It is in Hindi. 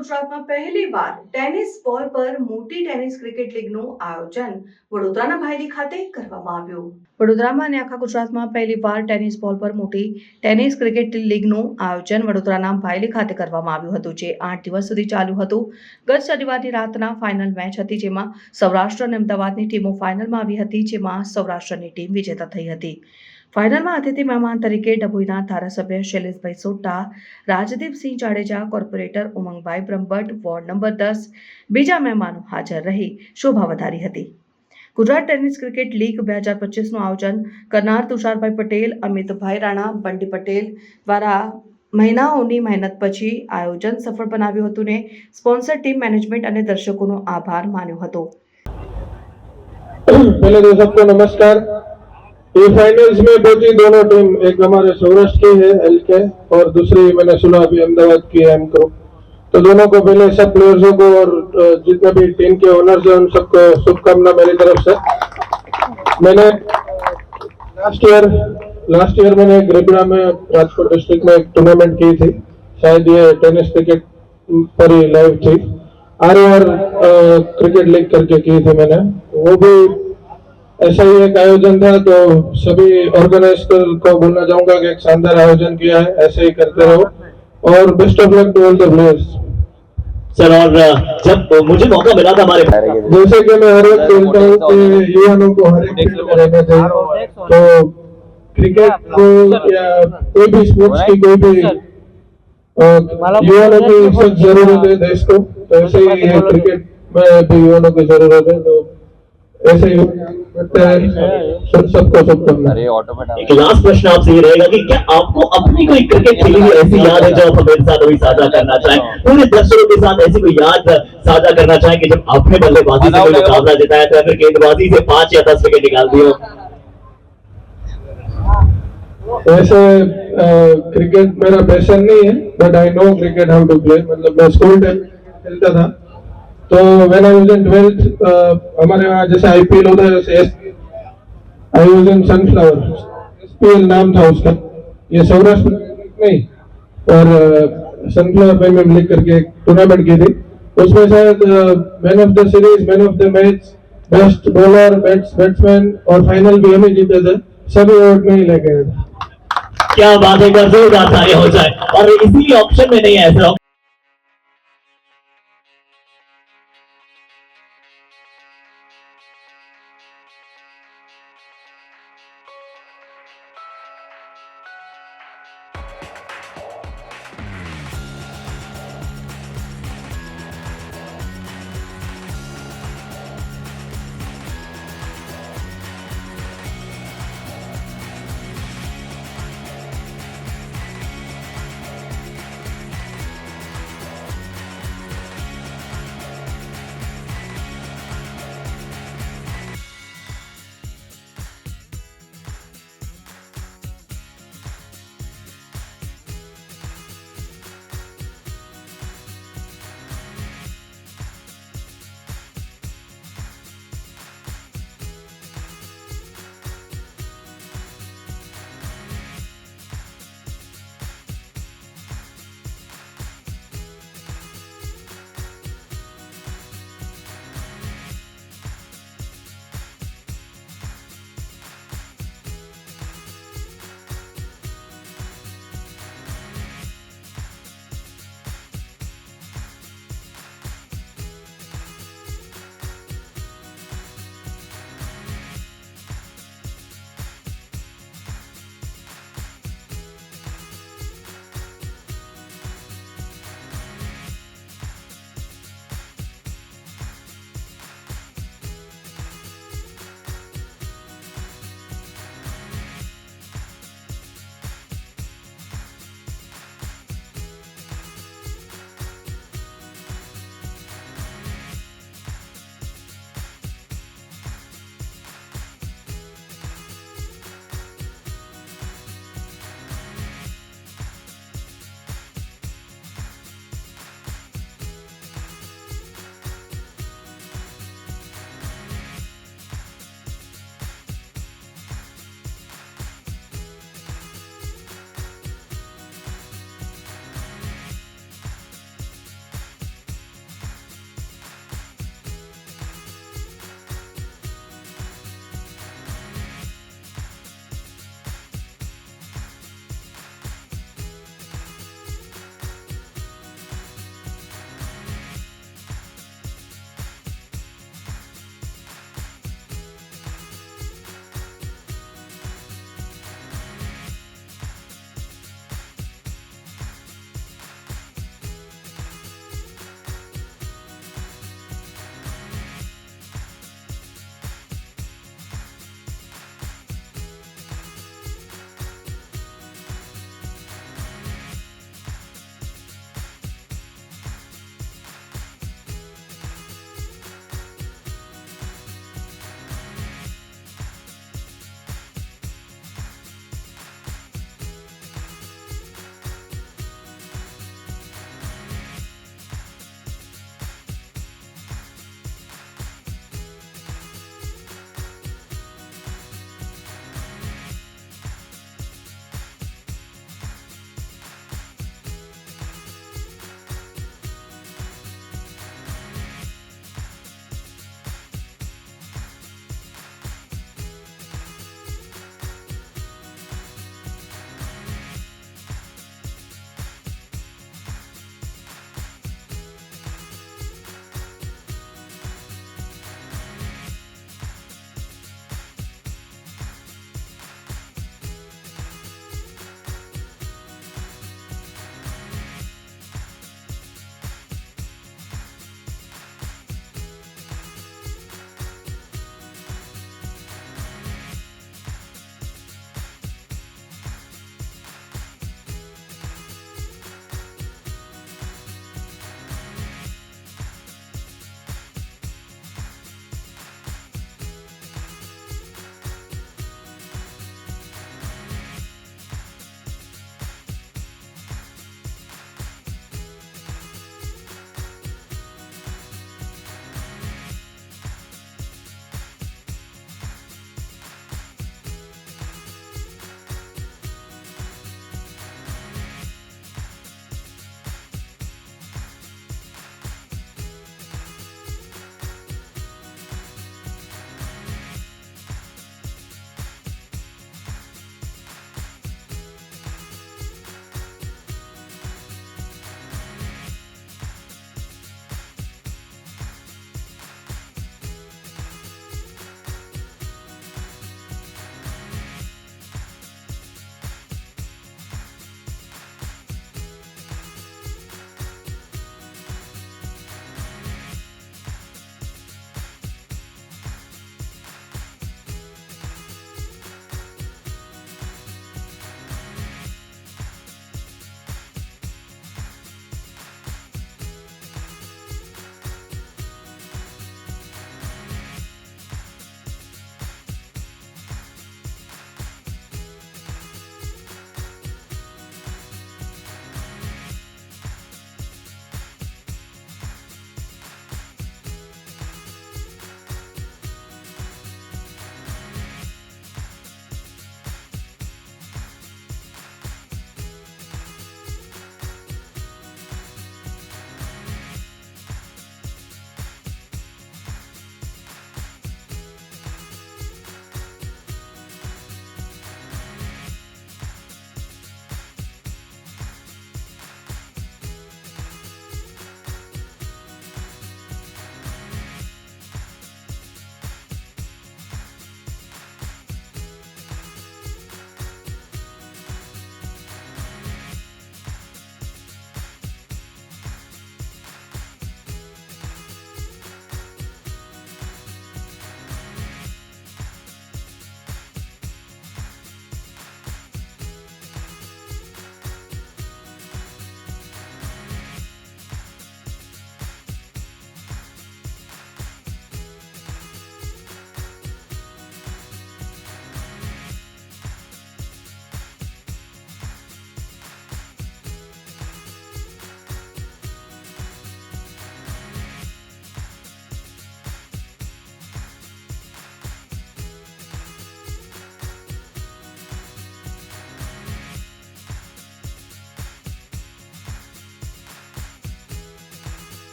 ગુજરાતમાં પહેલીવાર ટેનિસ બોલ પર મોટી ટેનિસ ક્રિકેટ લીગનું આયોજન વડોદરાના ભાયલી ખાતે કરવામાં આવ્યું. વડોદરામાં અને આખા ગુજરાતમાં પહેલીવાર ટેનિસ બોલ પર મોટી ટેનિસ ક્રિકેટ લીગનું આયોજન વડોદરાના ભાયલી ખાતે કરવામાં આવ્યું હતું, જે આઠ દિવસ સુધી ચાલ્યું હતું. ગત શનિવારની રાતના ફાઇનલ મેચ હતી, જેમાં સૌરાષ્ટ્ર અને અમદાવાદની ટીમો ફાઇનલમાં આવી હતી, જેમાં સૌરાષ્ટ્રની ટીમ વિજેતા થઈ હતી. ફાઇનલમાં અતિથિ મહેમાન તરીકે ડભોઈના ધારાસભ્ય Shaileshbhai Sota Rajdeepsinh Jadeja, corporator Umangbhai Brahmbhatt, ward number દસ, બીજા મહેમાનો હાજર રહી, શોભા વધારી હતી. ગુજરાત ટેનિસ ક્રિકેટ લીગ બે હજાર પચીસનું આયોજન કરનાર તુષારભાઈ પટેલ, અમિતભાઈ રાણા, બંડી પટેલ દ્વારા મહિનાઓની મહેનત પછી આયોજન સફળ બનાવ્યું હતું ને સ્પોન્સર ટીમ મેનેજમેન્ટ અને દર્શકોનો આભાર માન્યો હતો. પહેલે તો નમસ્કાર. ये फाइनल्स में पहुँची दोनों टीम एक हमारे सौराष्ट्र की है एल के और दूसरी मैंने सुना अभी अहमदाबाद की है एमको तो दोनों को पहले सब प्लेयर्सों को और जितने भी टीम के ओनर्स हैं, उन सबको शुभकामना मेरी तरफ़ से। मैंने लास्ट ईयर लास्ट ईयर मैंने ग्रेबिड़ा में राजकोट डिस्ट्रिक्ट में एक टूर्नामेंट की थी। शायद ये टेनिस क्रिकेट पर ही लाइव थी। आर आर क्रिकेट लीग करके की थी मैंने। वो भी ऐसा ही एक आयोजन था तो सभी ऑर्गेनाइजर को बोलना चाहूँगा कि एक शानदार आयोजन किया है ऐसे ही करते रहो। और best of luck to all the players sir और जब मुझे मौका मिला था हमारे जैसे कि मैं हर एक बोलता हूँ कि युवाओं को हर एक फ़ील्ड में रहना चाहिए तो क्रिकेट को या कोई भी स्पोर्ट्स की कोई भी युवाओं की सख्त ज़रूरत है देश को। तो ऐसे ही क्रिकेट में भी युवाओं की ज़रूरत है तो ऐसे ही। करते हैं। सबको शुभकामनाएँ अरे ऑटो में डाल एक लास्ट प्रश्न आपसे ये रहेगा कि क्या आपको अपनी कोई क्रिकेट खेली हुई ऐसी याद है जो आप हमारे साथ अभी साझा करना चाहें? पूरे दर्शकों के साथ ऐसी कोई याद साझा करना चाहें कि जब आपने बल्लेबाजी से कोई मुकाबला जिताया था फिर गेंदबाजी से पाँच या दस विकेट निकाल दिए वैसे क्रिकेट मेरा पैशन नहीं है but I know cricket how to play मतलब मैं स्कूल टाइम खेलता था। तो when I was in 12th हमारे यहाँ जैसे आईपीएल होता है वैसे I was in sunflower SPL नाम था उसका। ये सौराष्ट्र नहीं, और सनफ्लावर प्रीमियम लीग करके एक टूर्नामेंट की थी। उसमें शायद man of the series man of the match best bowler bats batsman और फाइनल भी हमें जीते थे। सभी अवार्ड में ही लेके आए थे। क्या बात है जोरदार तालियाँ हो जाए। और इसीलिए ऑप्शन में नहीं है, ऐसा